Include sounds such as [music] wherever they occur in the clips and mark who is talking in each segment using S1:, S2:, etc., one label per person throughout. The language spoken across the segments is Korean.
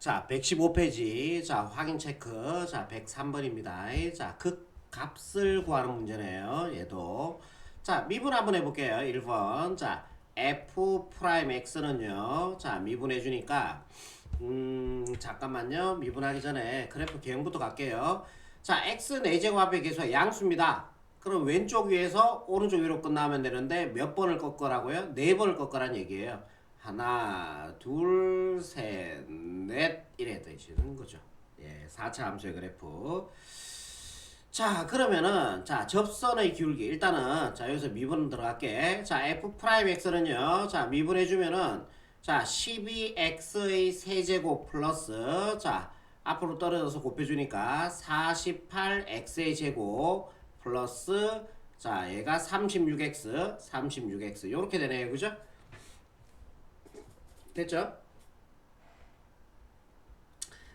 S1: 자, 115페이지. 자, 확인 체크. 자, 103번입니다. 자, 극 값을 구하는 문제네요. 얘도. 자, 미분 한번 해볼게요. 1번. 자, f 프라임 x는요. 자, 미분해 주니까 음, 잠깐만요. 미분하기 전에 그래프 개형부터 갈게요. 자, x 4제곱 앞에 계수가 양수입니다. 그럼 왼쪽 위에서 오른쪽 위로 끝나면 되는데 몇 번을 꺾으라고요? 네 번을 꺾으라는 얘기예요. 하나, 둘, 셋, 넷 이래 되시는 거죠. 예, 4차 함수의 그래프. 자, 그러면은 자, 접선의 기울기 일단은 자, 여기서 미분 들어갈게. 자, f 프라임 x는요. 자, 미분해 주면은 자, 12x의 세제곱 플러스 자, 앞으로 떨어져서 곱해 주니까 48x의 제곱 플러스 자, 얘가 36x, 36x 요렇게 되네요. 그죠? 됐죠?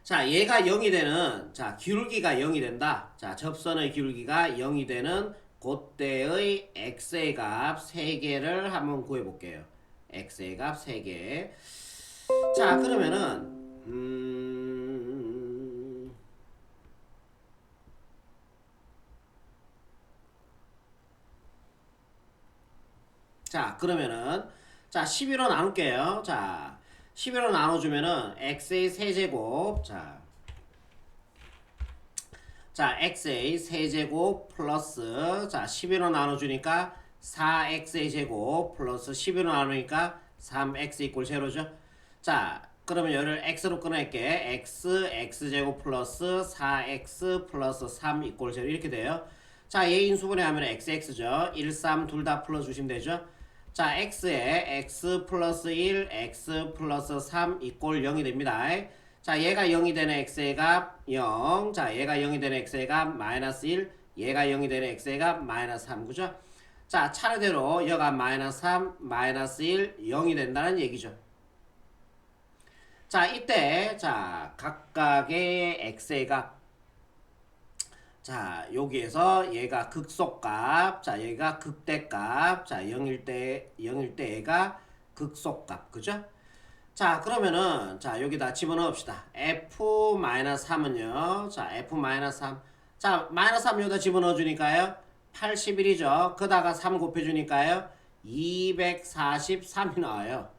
S1: 자, 얘가 0이 되는, 자, 기울기가 0이 된다. 자, 접선의 기울기가 0이 되는 그때의 x의 값 3개를 한번 구해볼게요. x의 값 3개. 자, 그러면은, 음, 자, 그러면은, 자, 11로 나눌게요. 자, 11로 나눠주면은, x의 세제곱, 자, 자, x의 세제곱 플러스, 자, 11로 나눠주니까 4x의 제곱 플러스 11로 나누니까 3x 이꼴 제로죠. 자, 그러면 얘를 x로 끊을게. x, x제곱 플러스 4x 플러스 3 이꼴 제로 이렇게 돼요. 자, 얘 인수분해 하면 xx죠. 1, 3 둘 다 풀어주시면 되죠. 자, x에 x 플러스 1, x 플러스 3 이꼴 0이 됩니다. 자, 얘가 0이 되는 x의 값 0. 자, 얘가 0이 되는 x의 값 마이너스 1. 얘가 0이 되는 x의 값 마이너스 3. 그죠? 자, 차례대로 여가 마이너스 3, 마이너스 1, 0이 된다는 얘기죠. 자, 이때 자, 각각의 x의 값 자, 여기에서 얘가 극속값, 자, 얘가 극대값, 자, 0일 때, 0일 때 얘가 극속값, 그죠? 자, 그러면은, 자, 여기다 집어넣읍시다. F-3은요, 자, F-3. 자, 마이너스 3 여기다 집어넣어주니까요, 81이죠. 그다가 3 곱해주니까요, 243이 나와요.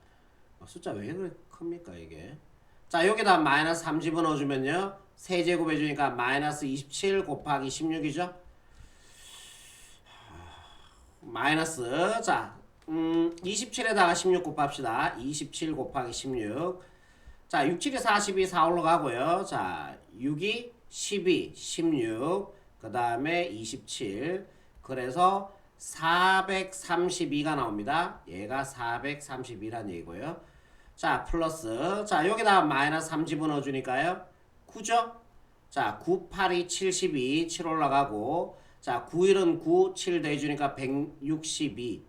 S1: 어, 숫자 왜 그렇게 큽니까, 이게? 자, 여기다 마이너스 3 집어넣어주면요, 세제곱 해주니까 마이너스 27 곱하기 16이죠. 마이너스 자, 음, 27에다가 16 곱합시다. 27 곱하기 16. 자, 6, 7이 42, 4 올라가고요. 자, 6이 12, 16. 그 다음에 27. 그래서 432가 나옵니다. 얘가 432란 얘기고요. 자, 플러스. 자, 여기다 마이너스 3 집어넣어 주니까요. 9죠? 자, 9, 8이 72, 7 올라가고, 자, 9, 1은 9, 7 더해주니까 162.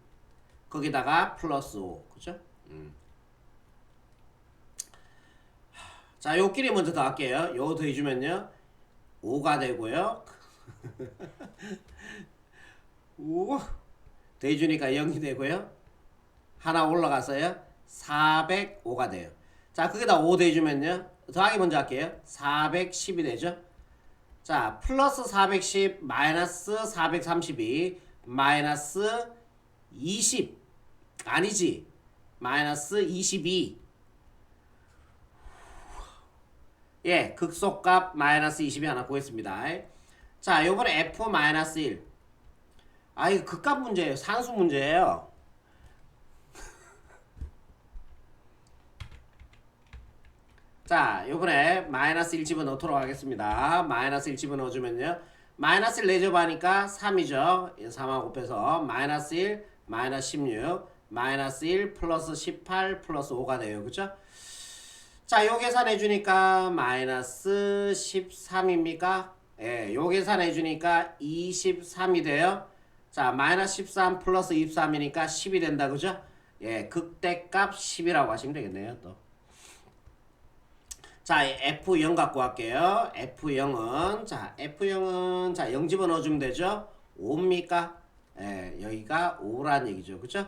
S1: 거기다가 플러스 5. 그죠? 음. 자, 요끼리 먼저 더 할게요. 요 더해주면요. 5가 되고요. 5 더해주니까 0이 되고요. 하나 올라가서요. 405가 돼요. 자, 거기다 5 더해주면요. 더하기 먼저 할게요. 410이 되죠. 자, 플러스 410 마이너스 432 마이너스 20 아니지. 마이너스 22 예, 극속값 마이너스 20이 하나 구했습니다. 자, 요번에 F 마이너스 1 아, 이거 극값 문제예요. 산수 문제예요. 자, 요번에 마이너스 1 집어넣도록 하겠습니다. 마이너스 1 집어넣어주면요. 마이너스 1 내접하니까 3이죠. 3하고 곱해서 마이너스 1, 마이너스 16, 마이너스 1 플러스 18 플러스 5가 돼요. 그죠? 자, 요 계산해주니까 마이너스 13입니까? 예, 요 계산해주니까 23이 돼요. 자, 마이너스 13 플러스 23이니까 10이 된다. 그죠? 예, 극대값 10이라고 하시면 되겠네요. 또. 자, F0 갖고 갈게요. F0은, 자, F0은, 자, 0 집어 넣어주면 되죠? 5입니까? 예, 여기가 5란 얘기죠. 그죠?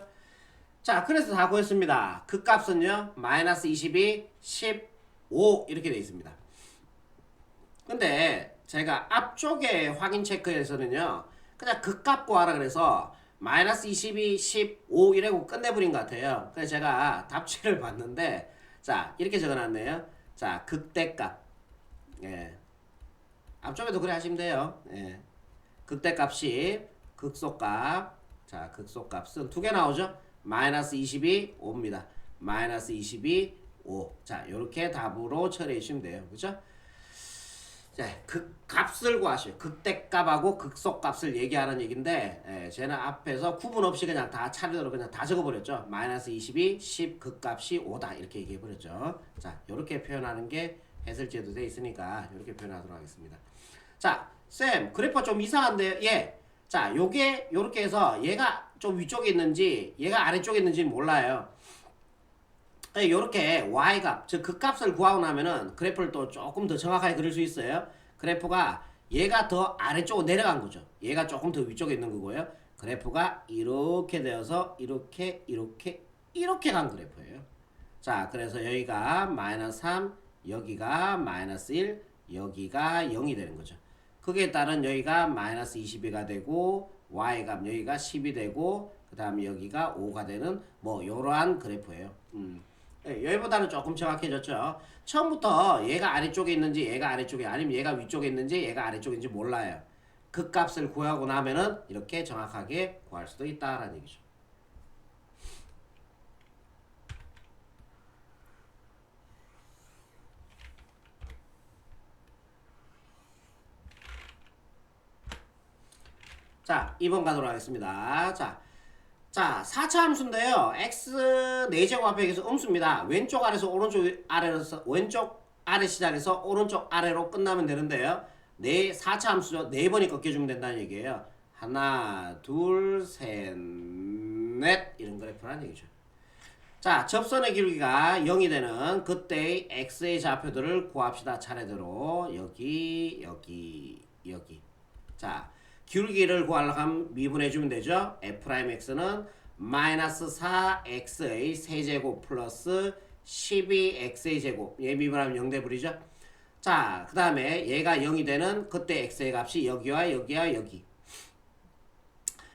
S1: 자, 그래서 다 구했습니다. 그 값은요, 마이너스 22, 10, 5 이렇게 돼 있습니다. 근데 제가 앞쪽에 확인 체크에서는요 그냥 극값 구하라 그래서 마이너스 22, 15 이라고 끝내버린 것 같아요. 그래서 제가 답지를 [laughs] 봤는데 자 이렇게 적어놨네요. 자 극대값 예 앞쪽에도 그래 하시면 돼요. 예 극대값이 극소값 자 극소값은 두 개 나오죠. 마이너스 22 5입니다. 마이너스 22 5. 자 이렇게 답으로 처리해 주시면 돼요. 그죠? 자, 극값을 구하시오. 극대값하고 극소값을 얘기하는 얘기인데, 예, 쟤는 앞에서 구분 없이 그냥 다 차례대로 그냥 다 적어버렸죠. 마이너스 22, 10 극값이 5다. 이렇게 얘기해버렸죠. 자, 이렇게 표현하는 게 해설제도 돼 있으니까 이렇게 표현하도록 하겠습니다. 자, 쌤, 그래퍼 좀 이상한데요? 예. 자, 요게 요렇게 해서 얘가 좀 위쪽에 있는지 얘가 아래쪽에 있는지 몰라요. 이렇게 y값, 즉 극값을 구하고 나면은 그래프를 또 조금 더 정확하게 그릴 수 있어요. 그래프가 얘가 더 아래쪽으로 내려간 거죠. 얘가 조금 더 위쪽에 있는 거고요. 그래프가 이렇게 되어서 이렇게 이렇게 이렇게 간 그래프예요. 자, 그래서 여기가 마이너스 3, 여기가 마이너스 1, 여기가 0이 되는 거죠. 그게 따른 여기가 마이너스 22가 되고 y값 여기가 10이 되고 그 다음에 여기가 5가 되는 뭐 이러한 그래프예요. 음. 예, 여기보다는 조금 정확해졌죠. 처음부터 얘가 아래쪽에 있는지 얘가 아래쪽에 아니면 얘가 위쪽에 있는지 얘가 아래쪽인지 몰라요. 그 값을 구하고 나면은 이렇게 정확하게 구할 수도 있다라는 얘기죠. 자, 2번 가도록 하겠습니다. 자, 자, 4차 함수인데요. x 4제곱 앞에 여기서 음수입니다. 왼쪽 아래에서 오른쪽 아래로서 왼쪽 아래 시작해서 오른쪽 아래로 끝나면 되는데요. 네 4차 함수죠. 네 번이 꺾여주면 된다는 얘기예요. 하나, 둘, 셋, 넷 이런 그래프라는 얘기죠. 자, 접선의 기울기가 0이 되는 그때의 x의 좌표들을 구합시다. 차례대로 여기, 여기, 여기. 자, 기울기를 구하려고 하면 미분해 주면 되죠. f'x는 마이너스 4x의 세제곱 플러스 12x의 제곱 얘 미분하면 0 돼버리죠. 자, 그 다음에 얘가 0이 되는 그때 x의 값이 여기와 여기와 여기.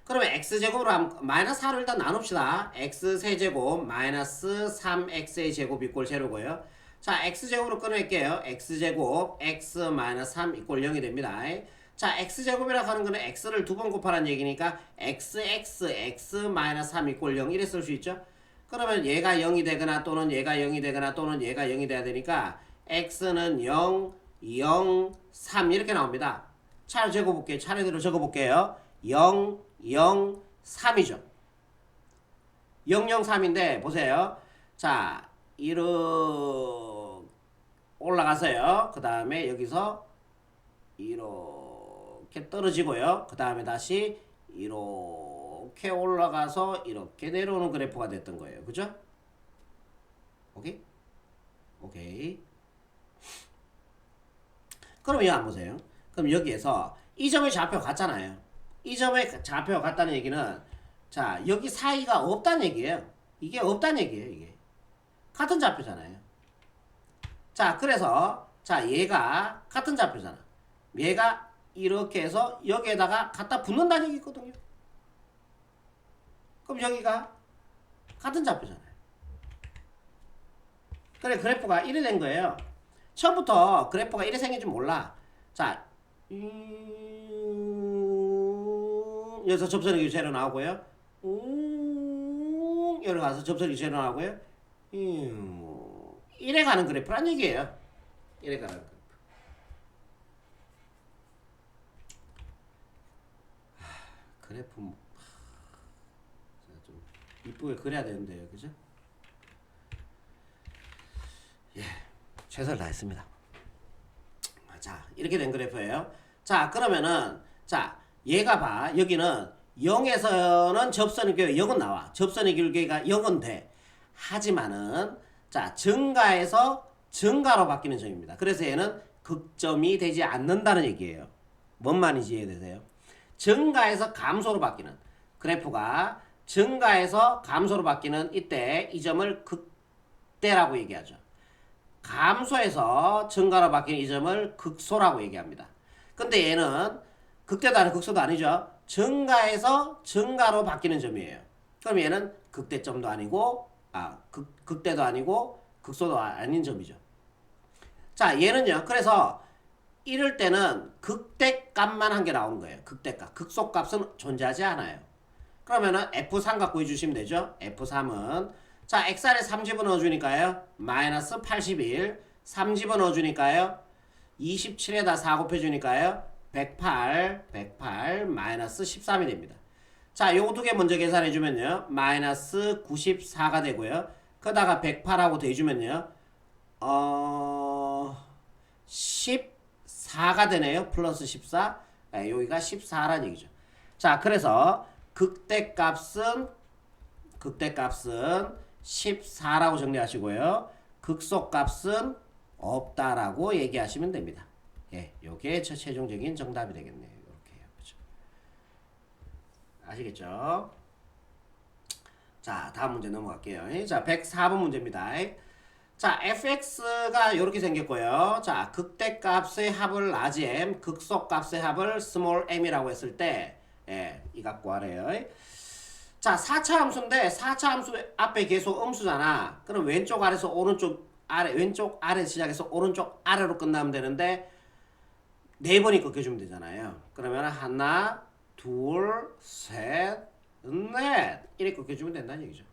S1: 그러면 x제곱으로 하면 마이너스 4를 일단 나눕시다. x 세제곱 마이너스 3x의 제곱 이꼴 제로고요. 자, x제곱으로 끊을게요. x제곱 x 마이너스 3 이꼴 0이 됩니다. 자, x제곱이라고 하는 거는 x를 두 번 곱하라는 얘기니까 xx x 마이너스 3 이꼴 0 이래 쓸 수 있죠. 그러면 얘가 0이 되거나 또는 얘가 0이 되거나 또는 얘가 0이 돼야 되니까 x는 0, 0, 3 이렇게 나옵니다. 차례 적어볼게요. 차례대로 적어볼게요. 0, 0, 3이죠. 0, 0, 3인데 보세요. 자, 이렇게 올라가서요. 그 다음에 여기서 이렇게 떨어지고요. 그 다음에 다시 이렇게 올라가서 이렇게 내려오는 그래프가 됐던 거예요. 그죠? 오케이? 오케이. 그럼 이거 안 보세요. 그럼 여기에서 이 점의 좌표 같잖아요. 이 좌표 같다는 얘기는 자 여기 사이가 없다는 얘기예요. 이게 없다는 얘기예요. 이게 같은 좌표잖아요. 자 그래서 자 얘가 같은 좌표잖아. 얘가 이렇게 해서 여기에다가 갖다 붙는다는 얘기거든요. 그럼 여기가 같은 좌표잖아요. 그래 그래프가 이래 된 거예요. 처음부터 그래프가 이래 생긴 줄 몰라. 자, 음, 여기서 접선의 교체로 나오고요. 음, 여기 가서 접선의 교체로 나오고요. 음, 이래 가는 그래프란 얘기예요. 이래 가는 그래프. 하, 그래프 뭐, 하, 제가 좀 이쁘게 그려야 되는데요, 그죠? 예, 최선을 다했습니다. 자, 이렇게 된 그래프예요. 자, 그러면은 자, 얘가 봐. 여기는 0에서는 접선의 길이 0은 나와. 접선의 길이가 0은 돼. 하지만은 자, 증가해서 증가로 바뀌는 점입니다. 그래서 얘는 극점이 되지 않는다는 얘기예요. 뭔 말인지 이해되세요? 증가해서 감소로 바뀌는 그래프가 증가해서 감소로 바뀌는 이때 이 점을 극대라고 얘기하죠. 감소해서 증가로 바뀌는 이 점을 극소라고 얘기합니다. 근데 얘는 극대도 아니고 극소도 아니죠. 증가해서 증가로 바뀌는 점이에요. 그럼 얘는 극대점도 아니고 아 극, 극대도 아니고 극소도 아닌 점이죠. 자 얘는요. 그래서 이럴 때는 극대값만 한 개 나오는 거예요. 극대값. 극소값은 존재하지 않아요. 그러면은 F3 갖고 해주시면 되죠. F3은 자 x안에 3 집어넣어주니까요. 마이너스 81 3 집어넣어주니까요. 27에다 4 곱해주니까요. 108 108 마이너스 13이 됩니다. 자 요거 두 개 먼저 계산해주면요. 마이너스 94가 되고요. 그다가 108하고 더해주면요. 어... 14가 되네요. 플러스 14. 네, 여기가 14라는 얘기죠. 자, 그래서 극대값은 극대값은 14라고 정리하시고요. 극소값은 없다라고 얘기하시면 됩니다. 예, 요게 저 최종적인 정답이 되겠네요. 이렇게. 그죠? 아시겠죠? 자, 다음 문제 넘어갈게요. 자, 104번 문제입니다. 자, fx가 이렇게 생겼고요. 자, 극대값의 합을 large m, 극소값의 합을 small m이라고 했을 때, 예, 이 갖고 하래요. 자, 4차 함수인데 4차 함수 앞에 계속 음수잖아. 그럼 왼쪽 아래서 오른쪽 아래, 왼쪽 아래 시작해서 오른쪽 아래로 끝나면 되는데 네 번이 꺾여주면 되잖아요. 그러면 하나, 둘, 셋, 넷 이렇게 꺾여주면 된다는 얘기죠.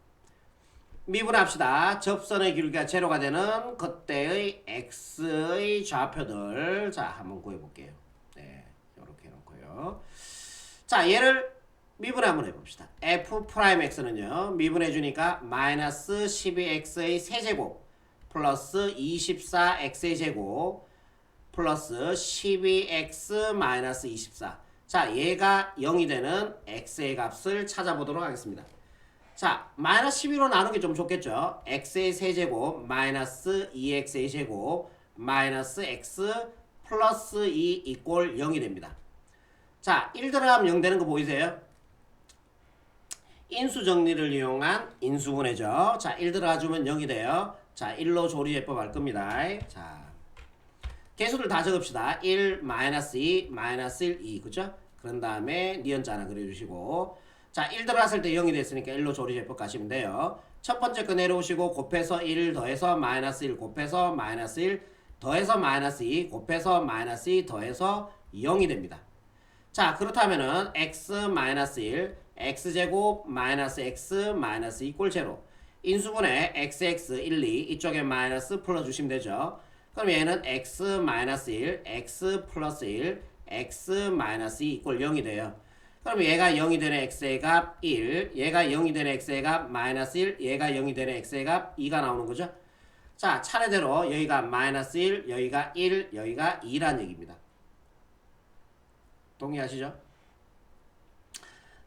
S1: 미분합시다. 접선의 길이가 제로가 되는 그때의 x의 좌표들 자 한번 구해볼게요. 네, 이렇게 해놓고요. 자 얘를 미분 한번 해봅시다. f 프라임 x는요 미분해 주니까 마이너스 12x의 세제곱 플러스 24x의 제곱 플러스 12x 마이너스 24. 자 얘가 0이 되는 x의 값을 찾아보도록 하겠습니다. 자, 마이너스 12로 나누기 좀 좋겠죠? x의 세제곱 마이너스 2x의 제곱 마이너스 x 플러스 2 이꼴 0이 됩니다. 자, 1 들어가면 0 되는 거 보이세요? 인수 정리를 이용한 인수분해죠. 자, 1 들어가주면 0이 돼요. 자, 1로 조리해법 할 겁니다. 자, 개수를 다 적읍시다. 1, 마이너스 2, 마이너스 1, 2. 그죠? 그런 다음에 니은자 하나 그려주시고 자, 1 들어갔을 때 0이 됐으니까 1로 조리제법 가시면 돼요. 첫 번째 거 내려오시고 곱해서 1 더해서 마이너스 1 곱해서 마이너스 1 더해서 마이너스 2 곱해서 마이너스 2 더해서 0이 됩니다. 자, 그렇다면은 x 마이너스 1 x제곱 마이너스 x 마이너스 2꼴 제로 인수분해 xx 1, 2 이쪽에 마이너스 풀어주시면 되죠. 그럼 얘는 x 마이너스 1 x 플러스 1 x 마이너스 2 이꼴 0이 돼요. 그럼 얘가 0이 되는 x의 값 1, 얘가 0이 되는 x의 값 마이너스 1, 얘가 0이 되는 x의 값 2가 나오는 거죠. 자, 차례대로 여기가 마이너스 1, 여기가 1, 여기가 2란 얘기입니다. 동의하시죠?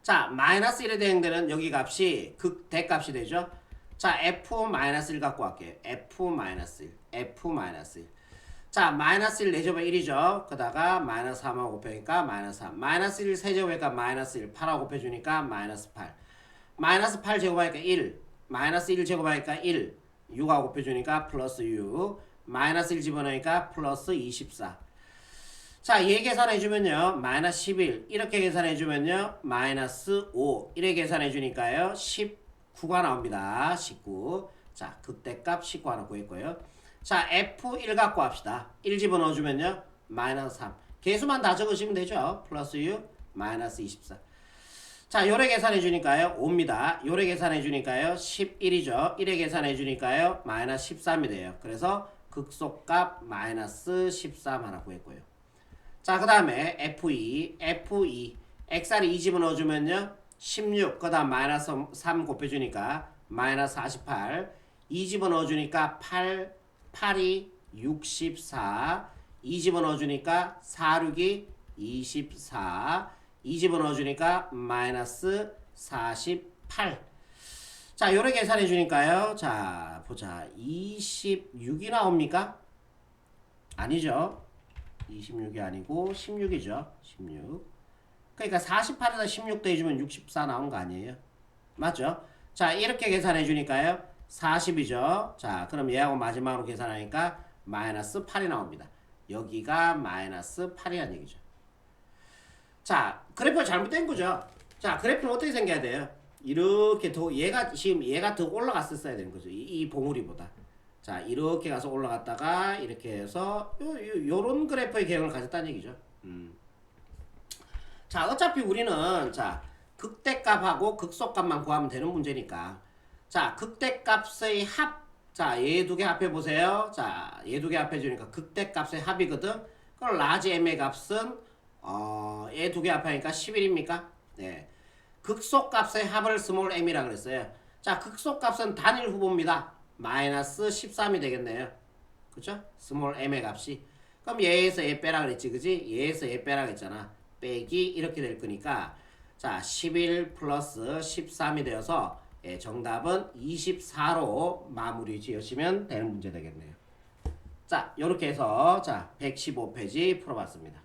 S1: 자, 마이너스 1에 대응되는 여기 값이 극 대값이 되죠. 자, f 마이너스 1 갖고 갈게요. f 마이너스 1, f 마이너스 1. 자, 마이너스 1 4제곱에 1이죠. 그다가 마이너스 3하고 곱해니까 마이너스 3. 마이너스 1 세제곱이니까 마이너스 1. 8하고 곱해주니까 마이너스 8. 마이너스 8 제곱하니까 1. 마이너스 1 제곱하니까 1. 6하고 곱해주니까 플러스 6. 마이너스 1 집어넣으니까 플러스 24. 자, 얘 계산해주면요. 마이너스 11. 이렇게 계산해주면요. 마이너스 5. 이렇게 계산해주니까요. 19가 나옵니다. 19. 자, 극대값 19 하나 구했고요. 자, F1 갖고 합시다. 1 집어넣어주면요. 마이너스 3. 개수만 다 적으시면 되죠. 플러스 6, 마이너스 24. 자, 요래 계산해 주니까요. 5입니다. 요래 계산해 주니까요. 11이죠. 1에 계산해 주니까요. 마이너스 13이 돼요. 그래서 극소값 마이너스 13 하나 구했고요. 자, 그 다음에 F2, F2. X알이 2 집어넣어주면요. 16, 그 다음 마이너스 3 곱해주니까 마이너스 48. 2 집어넣어주니까 8, 8이 64. 2 집어 넣어주니까 4, 6이 24. 2 집어 넣어주니까 마이너스 48. 자, 요래 계산해 주니까요. 자, 보자. 26이 나옵니까? 아니죠. 26이 아니고 16이죠. 16. 그러니까 48에다 16 더해주면 64 나온 거 아니에요? 맞죠? 자, 이렇게 계산해 주니까요. 40이죠. 자, 그럼 얘하고 마지막으로 계산하니까 마이너스 8이 나옵니다. 여기가 마이너스 8이라는 얘기죠. 자, 그래프가 잘못된 거죠. 자, 그래프는 어떻게 생겨야 돼요? 이렇게 더 얘가 지금 얘가 더 올라갔었어야 되는 거죠. 이, 이 봉우리보다. 자, 이렇게 가서 올라갔다가 이렇게 해서 요, 요 요런 그래프의 개형을 가졌다는 얘기죠. 음. 자, 어차피 우리는 자, 극대값하고 극소값만 구하면 되는 문제니까. 자, 극대값의 합. 자, 얘 두 개 합해 보세요. 자, 얘 두 개 합해 주니까 극대값의 합이거든. 그럼 라지 m의 값은 어, 얘 두 개 합하니까 11입니까? 네. 극소값의 합을 스몰 m이라 그랬어요. 자, 극소값은 단일 후보입니다. 마이너스 13이 되겠네요. 그죠? 스몰 m의 값이. 그럼 얘에서 얘 빼라 그랬지, 그지? 얘에서 얘 빼라 그랬잖아. 빼기 이렇게 될 거니까 자, 11 플러스 13이 되어서 예, 정답은 24로 마무리 지으시면 되는 문제 되겠네요. 자, 이렇게 해서 자, 115페이지 풀어봤습니다.